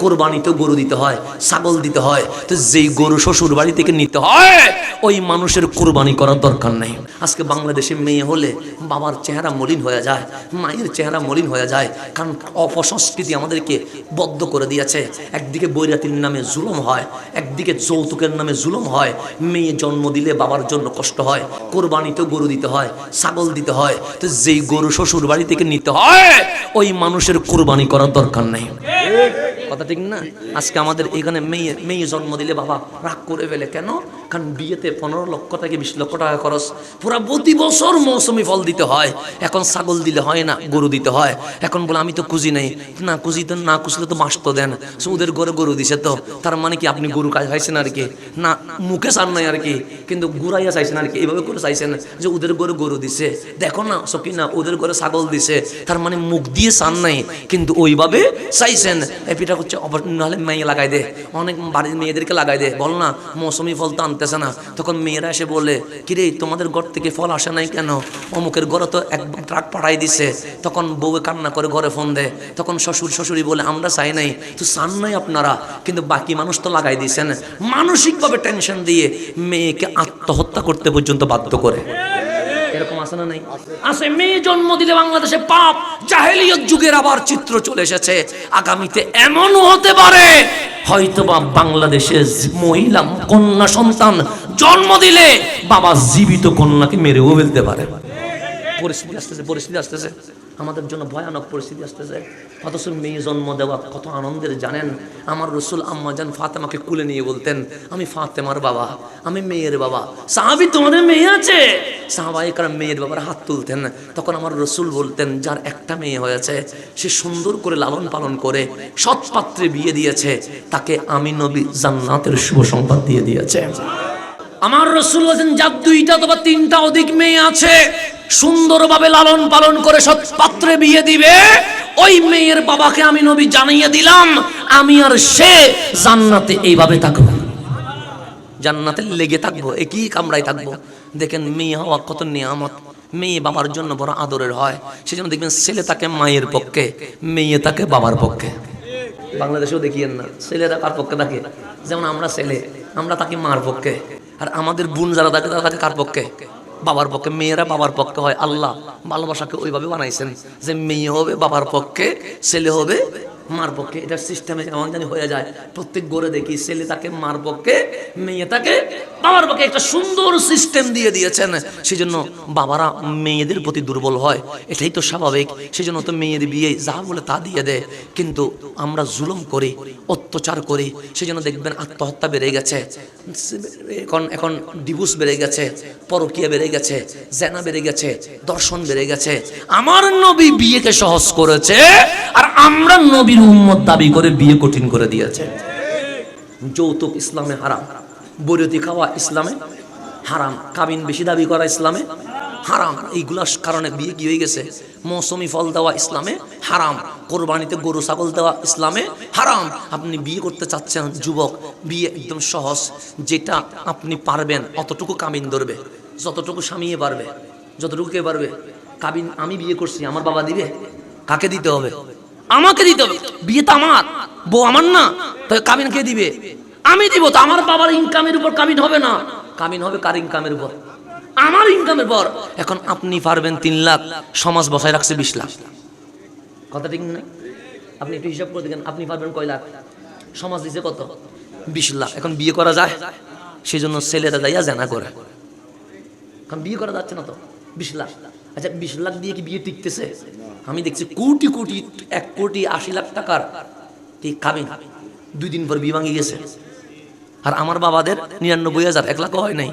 কোরবানিতে গরু দিতে হয়, ছাগল দিতে হয়, তো যেই গরু শ্বশুর বাড়ি থেকে নিতে হয়, ওই মানুষের কোরবানি করার দরকার নেই। আজকে বাংলাদেশে মেয়ে হলে বাবার চেহারা মলিন হয়ে যায়, মায়ের চেহারা মলিন হয়ে যায়, কারণ অপসংস্কৃতি আমাদেরকে বদ্ধ করে দিয়েছে। একদিকে বৈরাতির নামে জুলুম হয়, একদিকে যৌতুকের নামে জুলুম হয়, মেয়ে জন্ম দিলে বাবার জন্য কষ্ট হয় কোরবানিতে গরু দিতে হয়, ছাগল দিতে হয়, তো যেই গরু শ্বশুর বাড়ি থেকে নিতে হয়, ওই মানুষের কোরবানি করার দরকার নেই। কথা ঠিক না? আজকে আমাদের এখানে মেয়ে মেয়ে জন্ম দিলে বাবা রাগ করে ফেলে। কেন? কারণ বিয়েতে পনেরো লক্ষ থেকে বিশ লক্ষ টাকা খরচ। পুরা প্রতি বছর মৌসুমি ফল দিতে হয়। এখন ছাগল দিলে হয় না, গরু দিতে হয়। এখন বলে, আমি তো কুজি নেই। না কুজি তো, না কুচলে তো মাস তো দেন। ওদের ঘরে গরু দিছে তো। তার মানে কি আপনি গরু কাজ খাইছেন আর কি? না, মুখে চান নাই আর কি। কিন্তু গুড়াইয়া চাইছেন আর কি। এইভাবে করে চাইছেন যে ওদের ঘরে গরু দিছে। দেখো না সকি না ওদের ঘরে ছাগল দিছে। তার মানে মুখ দিয়ে চান নাই। কিন্তু ওইভাবে চাইছেন। এপিটা হচ্ছে নাহলে মেয়ে লাগাই দে। অনেক বাড়ির মেয়েদেরকে লাগাই দে। বল না, মৌসুমি ফল তো আনতেছে না। তখন মেয়েরা এসে বলে, কিরে, তোমাদের ঘর থেকে ফল আসে নাই কেন? অমুকের ঘরে তো এক ট্রাক পাঠাই দিছে। তখন বউয়ে কান্না করে ঘরে ফোন দেয়। তখন শ্বশুর শ্বশুরি বলে, আমরা চাই নাই, তো চান নাই আপনারা, কিন্তু বাকি মানুষ তো লাগাই দিয়েছেন মানসিকভাবে টেনশন দিয়ে মেয়েকে আত্মহত্যা করতে পর্যন্ত বাধ্য করে। আছে না নাই? আছে, মেয়ে জন্ম দিলে বাংলাদেশে পাপ, জাহেলিয়ত যুগের আবার চিত্র চলে এসেছে। আগামীতে এমনও হতে পারে, হয়তোবা বাংলাদেশে মহিলা কন্যা সন্তান জন্ম দিলে বাবা জীবিত কন্যাকে মেরেও ফেলতে পারে। পরিস্থিতি আসতেছে পরিস্থিতি আসতেছে। আমাদের জন্য ভয়ানক পরিস্থিতি আসতেছে। অথচ মেয়ে জন্ম দেওয়া কত আনন্দের, জানেন? আমার রসুল আম্মাজান ফাতেমাকে কুলে নিয়ে বলতেন, আমি ফাতেমার বাবা, আমি মেয়ের বাবা। সাহাবি তোমাদের মেয়ে আছে? সাহাবাই কারণ মেয়ের বাবার হাত তুলতেন। তখন আমার রসুল বলতেন, যার একটা মেয়ে হয়েছে, সে সুন্দর করে লালন পালন করে, সৎ পাত্রে বিয়ে দিয়েছে, তাকে আমি নবী জান্নাতের শুভ সংবাদ দিয়ে দিয়েছে। আমার রসুল বলছেন যার দুইটা অথবা তিনটা অধিক মেয়ে আছে সুন্দরভাবে লালন পালন করে সৎ পাত্রে বিয়ে দিবে, ওই মেয়ের বাবাকে আমি নবী জানিয়ে দিলাম, আমি আর সে জান্নাতে এইভাবে থাকব। জান্নাতে লেগে থাকব, একই কামড়াই থাকব। দেখেন মেয়ে হওয়া কত নিয়ামত। মেয়ে বাবার জন্য বড় আদরের হয়। সেজন্য দেখবেন ছেলে তাকে মায়ের পক্ষে, মেয়ে তাকে বাবার পক্ষে। বাংলাদেশেও দেখিয়েন না ছেলেরা কার পক্ষে থাকে? যেমন আমরা ছেলে, আমরা তাকে মার পক্ষে। আর আমাদের বোন যারা থাকে, তারা থাকে কার পক্ষে? বাবার পক্ষে, মেয়েরা বাবার পক্ষে হয়। আল্লাহ ভালোবাসাকে ওইভাবে বানাইছেন যে মেয়ে হবে, বাবার পক্ষে ছেলে হবে মার পক্ষে। এটার সিস্টেমে কেমন জানি হয়ে যায়, প্রত্যেক গড়ে দেখি ছেলে তাকে মার পক্ষে, মেয়ে তাকে বাবার পক্ষে। একটা সুন্দর সিস্টেম দিয়ে দিয়েছেন। সেজন্য বাবারা মেয়েদের প্রতি দুর্বল হয়। এটাই তো স্বাভাবিক। সেজন্য তো মেয়ের বিয়ে যা বলে তা দিয়ে দেয়। কিন্তু আমরা জুলুম করি, অত্যাচার করি। সেজন্য দেখবেন আত্মহত্যা বেড়ে গেছে। এখন এখন ডিভোর্স বেড়ে গেছে, পরকীয়া বেড়ে গেছে, জেনা বেড়ে গেছে, দর্শন বেড়ে গেছে। আমার নবী বিয়েকে সহজ করেছে, আর আমরা নবীর উম্মত দাবি করে বিয়ে কঠিন করে দিয়েছে। যৌতুক ইসলামে হারাম, বৈরতি খাওয়া ইসলামে হারাম, কাবিন বেশি দাবি করা ইসলামে হারাম। এইগুলার কারণে বিয়ে কি হয়ে গেছে? মৌসুমি ফল দেওয়া ইসলামে হারাম, কোরবানিতে গরু, ছাগল দেওয়া ইসলামে হারাম। আপনি বিয়ে করতে চাচ্ছেন, যুবক, বিয়ে একদম সহজ। যেটা আপনি পারবেন, অতটুকু কাবিন ধরবে, যতটুকু স্বামীয়ে পারবে, যতটুকু কে পারবে। কাবিন, আমি বিয়ে করছি, আমার বাবা দিবে? কাকে দিতে হবে? আমাকে দিতে হবে। বিয়ে তো আমার। বউ আমার না তাই কাবিন কে দিবে? আমি দিব, তো আমার বাবার ইনকামের উপর কামিন হবে না। কামিন হবে কার ইনকামের উপর? আমার ইনকামের পর এখন আপনি পারবেন তিন লাখ, সমাজ বসায় রাখছে বিশ লাখ। কথা ঠিক না? আপনি একটু হিসাব করে দেখেন, আপনি পারবেন কয় লাখ? সমাজ দিছে কত? বিশ লাখ। এখন বিয়ে করা যায়? সেই জন্য ছেলেরা যাইয়া জানা করে। কারণ বিয়ে করা যাচ্ছে না তো? বিশ লাখ। আচ্ছা বিশ লাখ দিয়ে কি বিয়ে টিকতেছে? আমি দেখছি কোটি কোটি, এক কোটি আশি লাখ টাকার কি কাবিন দুই দিন পর বিয়ে ভাঙে গেছে। আর আমার বাবাদের নিরানব্বই হাজার, এক লাখও হয় নাই।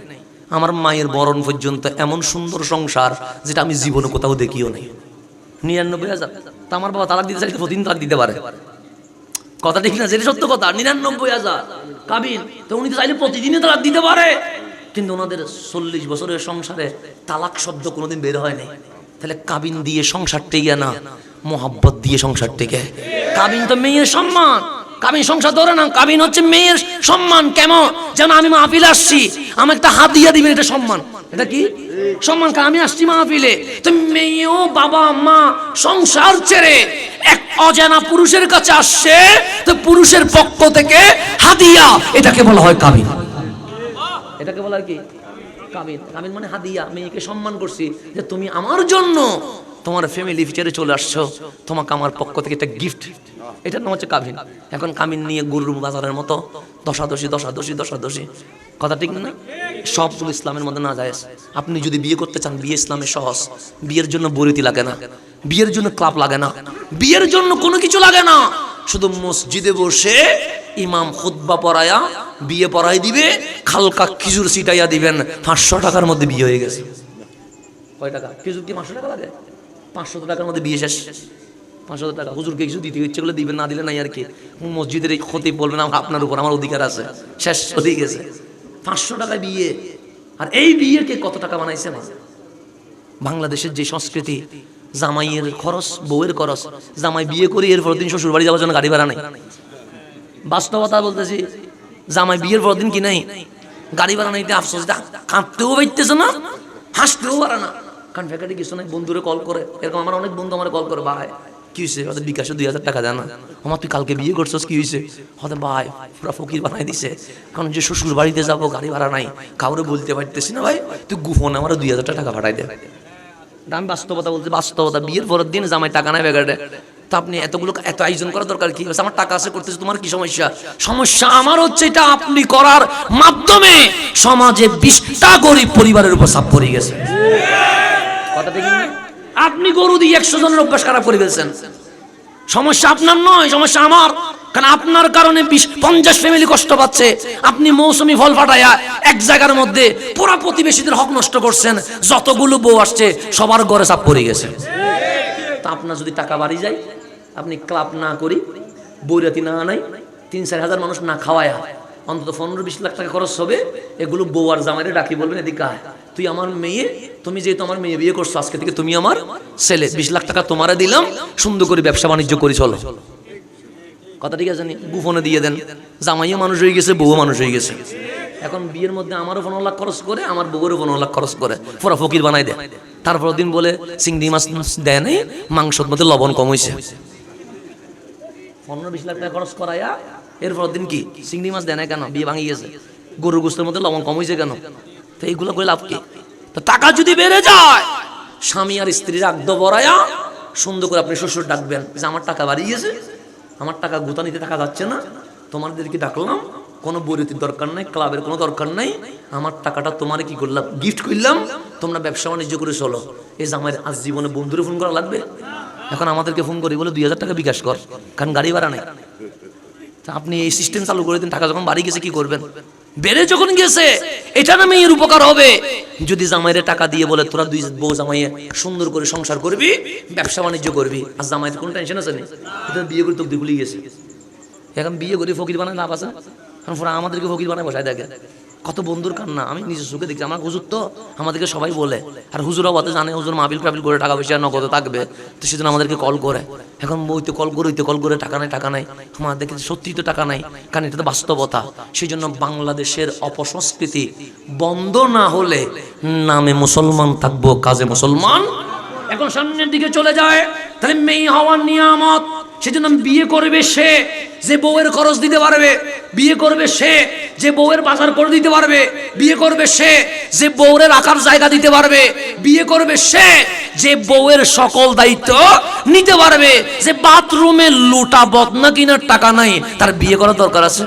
আমার মায়ের বরণ পর্যন্ত এমন সুন্দর সংসার যেটা আমি জীবনে কোথাও দেখিও নাই। নিরানব্বই হাজার। তা আমার বাবা তালাক দিতে চাইলে প্রতিদিন তালাক দিতে পারে। কথা ঠিক না যেটা সত্য কথা। নিরানব্বই হাজার। কাবিন, তো উনি তো চাইলে প্রতিদিনই তালাক দিতে পারে। কিন্তু ওনাদের চল্লিশ বছরের সংসারে তালাক শব্দ কোনোদিন বের হয় নাই। তাহলে কাবিন দিয়ে সংসার টেকে না, মোহাব্বত দিয়ে সংসার টেকে। কাবিন তো মেয়ের সম্মান। কাবিন সংসার ধরে না কাবিন হচ্ছে মেয়ের সম্মান কেমন? যেন আমি মাহফিলে আসছি, আমাকে একটা হাত দিয়ে দিবেন, এটা সম্মান। এটা কি? সম্মান আমি আসছি মাহফিলে। তো মেয়েও বাবা, মা সংসার ছেড়ে এক অজানা পুরুষের কাছে আসছে, তো পুরুষের পক্ষ থেকে হাদিয়া এটাকে বলা হয় কাবিন। এটাকে বলা কি কাবিন কাবিন মানে হাদিয়া। মেয়েকে সম্মান করছি যে তুমি আমার জন্য তোমার ফ্যামিলি ফিচারে চলে আসছো। তোমাকে আমার পক্ষ থেকে একটা গিফট এটার নাম হচ্ছে কাবিন এখন কামিন নিয়ে গরুর বাজারের মতো দশাদশি দশাদশি দশাদশি। কথা ঠিক না? সবগুলো ইসলামের মধ্যে না যায় আপনি যদি বিয়ে করতে চান, বিয়ে ইসলামের সহজ। বিয়ের জন্য বরিতি লাগে না। বিয়ের জন্য ক্লাব লাগে না। বিয়ের জন্য কোনো কিছু লাগে না। শুধু মসজিদে বসে ইমাম খুদ্া পড়ায়া, বিয়ে পড়াই দিবে খালকা খিজুর ছিটাইয়া দিবেন, পাঁচশো টাকার মধ্যে বিয়ে হয়ে গেছে। কয় টাকা? খিজুর কি পাঁচশো টাকা লাগে? পাঁচশো টাকার মধ্যে বিয়ে শেষ। পাঁচশো টাকা। হুজুরকে কিছু দিতে ইচ্ছে করলে দিবেন, না দিলে নাই আর কি। মসজিদের এই ক্ষতি বলবেন, আমার আপনার উপর আমার অধিকার আছে। শেষ, হয়ে গেছে। পাঁচশো টাকায় বিয়ে। আর এই বিয়েকে কত টাকা বানাইছে না বাংলাদেশের যে সংস্কৃতি, জামাইয়ের খরচ, বউয়ের খরচ। জামাই বিয়ে করে, এরপর দিন শ্বশুর বাড়ি যাওয়ার জন্য গাড়ি ভাড়া নেই। বাস্তবতা বলতেছি, জামাই বিয়ের পর দিন কি নাই? গাড়ি ভাড়া নাইতে আফসোস কাঁদতেও পাইতেছে না, হাসতেও পারে না। কারণ ফ্যাকাটি কিছু নাই, বন্ধুরে কল করে। এরকম আমার অনেক বন্ধু আমার কল করে, ভাই, কি হয়েছে ওদের বিকাশে দুই হাজার টাকা দেয় না। আমার তুই কালকে বিয়ে করছস, কি হয়েছে হতে ভাই, পুরা ফকির বানাই দিছে। কারণ যে শ্বশুর বাড়িতে যাব, গাড়ি ভাড়া নাই। কাউরে বলতে পারতেছি না, ভাই। তুই গুফনে আমার দুই হাজার টাকা ভাড়াই দে। আমি বাস্তবতা বলছি, বাস্তবতা। বিয়ের পরের দিন জামাই টাকা নাই ব্যাগারে। আপনি এতগুলো এত আয়োজন করার দরকার কি? আছে? আমার টাকা আছে, করতেছে, তোমার কি সমস্যা? সমস্যা আমার হচ্ছে এটা আপনি করার মাধ্যমে সমাজে বিশটা গরিব পরিবারের উপর চাপ পড়ে গেছে। আপনি গরু দিয়ে একশো জনের অভ্যাস খারাপ করে ফেলছেন। সমস্যা আপনার নয়, সমস্যা আমার। কারণ আপনার কারণে পঞ্চাশ ফ্যামিলি কষ্ট পাচ্ছে। আপনি মৌসুমি ফল ফাটাইয়া এক জায়গার মধ্যে পুরা প্রতিবেশীদের হক নষ্ট করছেন। যতগুলো বউ আসছে, সবার ঘরে চাপ পড়ে গেছে। তা আপনার যদি টাকা বাড়ি যায় আপনি ক্লাব না করি, বৈরাতি না আনাই, তিন চার হাজার মানুষ না খাওয়ায়। অন্তত পনেরো বিশ লাখ টাকা খরচ হবে, এগুলো বউ আর জামাইরে ডাকি বলবেন এদিকে তুই আমার মেয়ে, তুমি যেহেতু আমার মেয়ে বিয়ে করছ, আজকে থেকে তুমি আমার ছেলে। বিশ লাখ টাকা তোমারে দিলাম, সুন্দর করে ব্যবসা বাণিজ্য করি, চলো। কথা ঠিক আছে গুফনে দিয়ে দেন। জামাইও মানুষ হয়ে গেছে, বউও মানুষ হয়ে গেছে। এখন বিয়ের মধ্যে আমারও পনেরো লাখ খরচ করে, আমার বউয়েরও পনেরো লাখ খরচ করে। পুরা ফকির বানাই দেয় তারপর দিন বলে চিংড়ি মাছ দেয় নাই, মাংসর মধ্যে লবণ কম হয়েছে পনেরো বিশ লাখ টাকা খরচ করাইয়া এরপর দিন কি? চিংড়ি মাছ দেয় না কেন? বিয়ে ভাঙি গেছে। গরুর গোস্তের মধ্যে লবণ কম হয়েছে কেন? তো এইগুলো করে লাভ কি? তো টাকা যদি বেড়ে যায়, স্বামী আর স্ত্রী রাখদ বড়ায়া সুন্দর করে আপনি শ্বশুর ডাকবেন যে, আমার টাকা বাড়িয়ে গেছে, আমার টাকা গুতা নিতে টাকা যাচ্ছে না তোমাদেরকে ডাকলাম? কোনো বরিতির দরকার নাই, ক্লাবের কোনো দরকার নাই, আমার টাকাটা তোমার কি করলাম? গিফট করলাম, তোমরা ব্যবসা বাণিজ্য করে চলো। এই আমার আজ জীবনে বন্ধুরে ফোন করা লাগবে? এখন আমাদেরকে ফোন করি, বলে দুই হাজার টাকা বিকাশ কর, কারণ গাড়ি ভাড়া নেই। তা আপনি এই সিস্টেম চালু করে দিন, টাকা যখন বাড়ি গেছে কি করবেন? বেড়ে যখন গেছে, এটা না মেয়ের উপকার হবে। যদি জামাইরে টাকা দিয়ে বলে, তোরা দুই বউ জামাইয়ে সুন্দর করে সংসার করবি, ব্যবসা বাণিজ্য করবি। আর জামাইয়ের কোনো টেনশন আছে না? বিয়ে করে তোকে ভুলে গেছে। এখন বিয়ে করে ফকির বানায় লাভ আছে? কারণ আমাদেরকে ফকির বানায় বসায় দেখে। কত বন্ধুর কান্না। আমি নিজের চোখে দেখছি, আমার হুজুর তো আমাদেরকে সবাই বলে। আর হুজুর অবাতে জানে, হুজুর মাবিল টাবিল করে টাকা পয়সা নগদ থাকবে, তো সেজন্য আমাদেরকে কল করে। এখন বইতে কল করে ওইতে কল করে, টাকা নাই টাকা নাই। আমার দেখে সত্যি তো টাকা নাই, কারণ এটা তো বাস্তবতা। সেই জন্য বাংলাদেশের অপসংস্কৃতি বন্ধ না হলে নামে মুসলমান থাকব, কাজে মুসলমান এখন সামনের দিকে চলে যায়। তাহলে মেয়ে হওয়ার নিয়ামত, সেজন্য বিয়ে করবে সে যে বউয়ের খরচ দিতে পারবে। বিয়ে করবে সে যে বউয়ের বাজার করে দিতে পারবে। বিয়ে করবে সে যে বউয়ের রাখার জায়গা দিতে পারবে। বিয়ে করবে সে যে বউয়ের সকল দায়িত্ব নিতে পারবে। যে বাথরুমে লুটা বদনা কিনার টাকা নাই, তার বিয়ে করার দরকার আছে?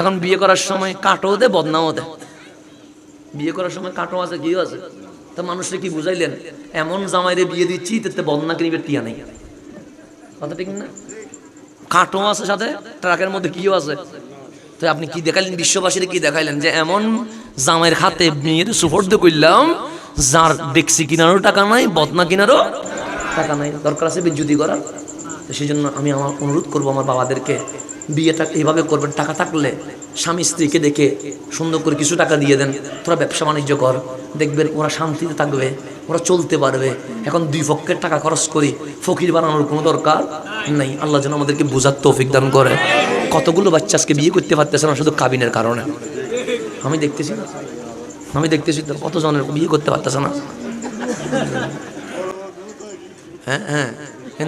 এখন বিয়ে করার সময় কাটও দে, বদনাও দে। বিয়ে করার সময় কাটো আছে কি আছে। তা মানুষকে কি বুঝাইলেন? এমন জামাইরে বিয়ে দিচ্ছি, তাতে বদনা কিনিবের টিয়া নেই। কথা ঠিক না? কাটো আছে সাথে, ট্রাকের মধ্যে কিও আছে। তো আপনি কি দেখাইলেন? বিশ্ববাসীর কি দেখাইলেন? যে এমন জামাইয়ের খাতে মেয়ের সুফর্দ করলাম, যার ডেক্সি কিনারও টাকা নাই, বদনা কিনারও টাকা নাই। দরকার আছে বিদ্যুতি করার তো সেই জন্য আমি আমার অনুরোধ করব আমার বাবাদেরকে বিয়েটা এইভাবে করবেন, টাকা থাকলে স্বামী স্ত্রীকে দেখে সুন্দর করে কিছু টাকা দিয়ে দেন। তোরা ব্যবসা বাণিজ্য কর, দেখবেন ওরা শান্তিতে থাকবে, ওরা চলতে পারবে। এখন দুই পক্ষের টাকা খরচ করি, ফকির বানানোর কোনো দরকার নাই। আল্লাহ যেন আমাদেরকে বোঝার তৌফিক দান করে। কতগুলো বাচ্চা আজকে বিয়ে করতে পারতেছে না শুধু কাবিনের কারণে? আমি দেখতেছি না। আমি দেখতেছি তো, কতজনের বিয়ে করতে পারতেছে না? হ্যাঁ হ্যাঁ।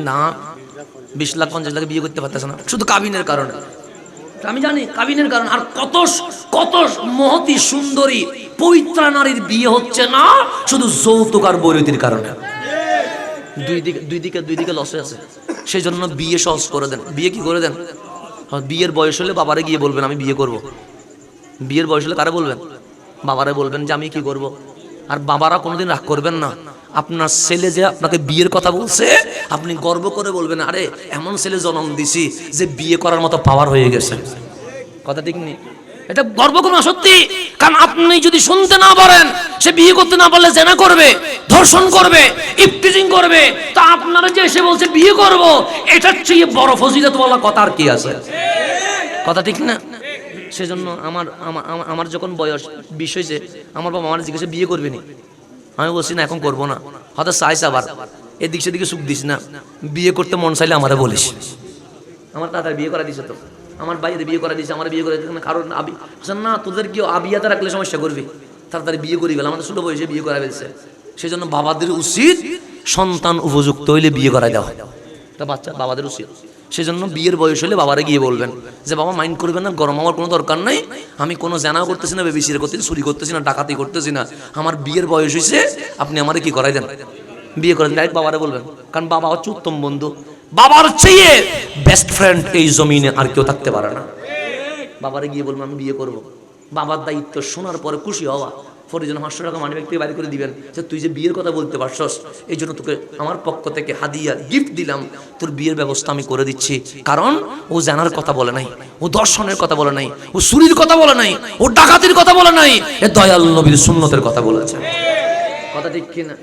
না বিশ লাখ পঞ্চাশ লাখ বিয়ে করতে পারতেছে না। শুধু কাবিনের কারণে। আমি জানি কাবিনের কারণ। আর কত কত মহতি সুন্দরী পবিত্রা নারীর বিয়ে হচ্ছে না, শুধু যৌতুক আর বৈরতির কারণে। দুই দিকে দুই দিকে দুই দিকে লসে আছে। সেই জন্য বিয়ে সহজ করে দেন। বিয়ে কি করে দেন? বিয়ের বয়স হলে বাবারে গিয়ে বলবেন, আমি বিয়ে করব। বিয়ের বয়স হলে কারে বলবেন? বাবারে বলবেন যে, আমি কি করব? আর বাবারা কোনোদিন রাগ করবেন না। আপনার ছেলে যে আপনাকে বিয়ের কথা বলছে, আপনি গর্ব করে বলবেন, আরে, এমন ছেলে জন্ম দিছি যে বিয়ে করার মতো পাওয়ার হয়ে গেছে। কথা ঠিক নেই। এটা গর্ব কোনো সত্যি? কারণ আপনি যদি শুনতে না পারেন, সে বিয়ে করতে না পারলে জেনা করবে, ধর্ষণ করবে ইফটিজিং করবে, তা আপনারা যে এসে বলছে, বিয়ে করব এটার চেয়ে বড় ফজিলত বলা কথা আর কি আছে? কথা ঠিক না? সেজন্য আমার, আমার- যখন বয়স বিশ হয়েছে, আমার বাবা আমার জিজ্ঞাসা, বিয়ে করবি আমি বলছি না এখন করব না। হয়তো চাইস আবার। এদিক সেদিকে সুখ দিস না। বিয়ে করতে মন চাইলে আমারে বলিস। আমার দাদার বিয়ে করা দিছে তো। আমার বাইরে বিয়ে করা দিছে আমার বিয়ে করে দিছে। কারণ আবি বলছে, না তোদের কি আবিয়াতে রাখলে সমস্যা করবি। তাড়াতাড়ি বিয়ে করি গেল আমাদের ছোট বয়সে বিয়ে করা ফেলছে সেই জন্য বাবাদের উচিত সন্তান উপযুক্ত হইলে বিয়ে করা দেওয়া। তা বাচ্চা বাবাদের উচিত। সেই জন্য বিয়ের বয়স হলে বাবারে গিয়ে বলবেন যে, বাবা মাইন্ড করবেন না, গরম আমার কোনো দরকার নাই। আমি কোনো জানাও করতেছি না বেবিসির করতেছি চুরি করতেছি না, ডাকাতি করতেছি না। আমার বিয়ের বয়স হয়েছে আপনি আমারে কি করাই দেন? বিয়ে করেন ডাইরেক্ট বাবারে বলবেন। কারণ বাবা হচ্ছে উত্তম বন্ধু। বাবার চেয়ে বেস্ট ফ্রেন্ড এই জমিনে আর কেউ থাকতে পারে না। বাবারে গিয়ে বলব আমি বিয়ে করব। বাবার দায়িত্ব শোনার পরে খুশি হওয়া। পরে যেন পাঁচশো টাকা মানি ব্যক্তি বাড়ি করে দিবেন। যে তুই যে বিয়ের কথা বলতে পারছস, এই জন্য তোকে আমার পক্ষ থেকে হাদিয়া গিফট দিলাম। তোর বিয়ের ব্যবস্থা আমি করে দিচ্ছি। কারণ ও জানার কথা বলে নাই, ও দর্শনের কথা বলে নাই, ও চুরির কথা বলে নাই, ও ডাকাতির কথা বলে নাই, এ দয়াল নবীর সুন্নতের কথা বলেছে। কথা ঠিক কিনা?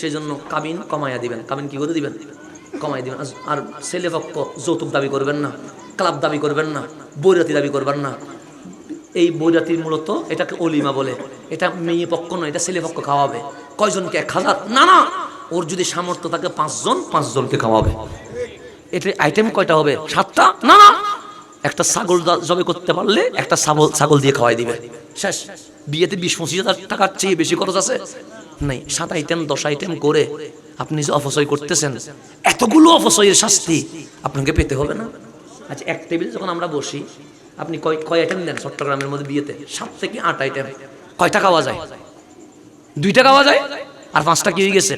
সেই জন্য কাবিন কমাইয়া দিবেন। কাবিন কি করে দিবেন? কমাই দিবেন। আর ছেলে পক্ষ যৌতুক দাবি করবেন না, ক্লাব দাবি করবেন না, বৈরাতি দাবি করবেন না। এই বৈরাতির মূলত এটাকে অলিমা বলে। এটা মেয়ে পক্ষ নয়, এটা ছেলে পক্ষ খাওয়াবে। কয়জনকে? এক হাজার না না ওর যদি সামর্থ্য থাকে পাঁচজন, পাঁচজনকে খাওয়াবে। এটা আইটেম কয়টা হবে? সাতটা? না না একটা ছাগল জবে করতে পারলে একটা ছাগল ছাগল দিয়ে খাওয়াই দিবে। শেষ। বিয়েতে বিশ, পঁচিশ হাজার টাকার চেয়ে বেশি খরচ আছে? নাই, সাত আইটেম দশ আইটেম করে আপনি যে অপচয় করতেছেন, এতগুলো অপচয়ের শাস্তি আপনাকে পেতে হবে না? আচ্ছা এক টেবিলে যখন আমরা বসি আপনি কয় কয় আইটেম দেন চট্টগ্রামের মধ্যে বিয়েতে? সাত থেকে আট আইটেম কয়টা খাওয়া যায়? দুইটা খাওয়া যায়? আর পাঁচটা কি হয়ে গেছে?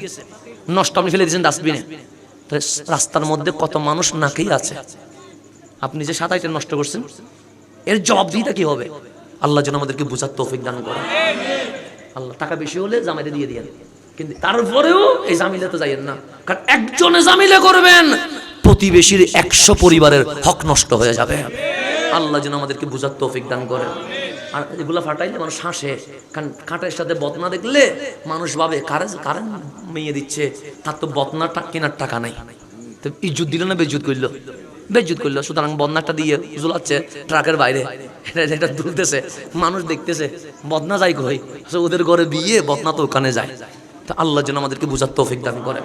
নষ্ট আপনি ফেলে দিয়েছেন ডাস্টবিনে রাস্তার মধ্যে কত মানুষ নাকেই আছে। আপনি যে সাত আইটেম নষ্ট করছেন, এর জবাবদিহিতা কি হবে? আল্লাহ যেন আমাদেরকে বোঝার তৌফিক দান করে আল্লাহ, টাকা বেশি হলে জামাইতে দিয়ে দিয়ে কিন্তু তারপরেও এই জামিলে তো যাইয়েন না। কারণ একজনে জামিলে করবেন, প্রতিবেশীর একশো পরিবারের হক নষ্ট হয়ে যাবে। আল্লাহ যেন আমাদেরকে বোঝার তৌফিক দান করে আর এগুলা ফাটাইলে মানুষ হাসে। কারণ কাঁটের সাথে বদনা দেখলে মানুষ ভাবে কারে কারে মেয়ে দিচ্ছে। তার তো বদনা টা- কেনার টাকা নাই। তো ইজ্জুত দিল না বেজ্জুত করল? বেজ্জুত করল। সুতরাং বদনাটা দিয়ে ঝুলাচ্ছে ট্রাকের বাইরে। এটা দুলতেছে। মানুষ দেখতেছে বদনা যাই কই? ওদের ঘরে বিয়ে বদনা তো ওখানে যায়। তা আল্লাহ যেন আমাদেরকে বুঝার তৌফিক দান করে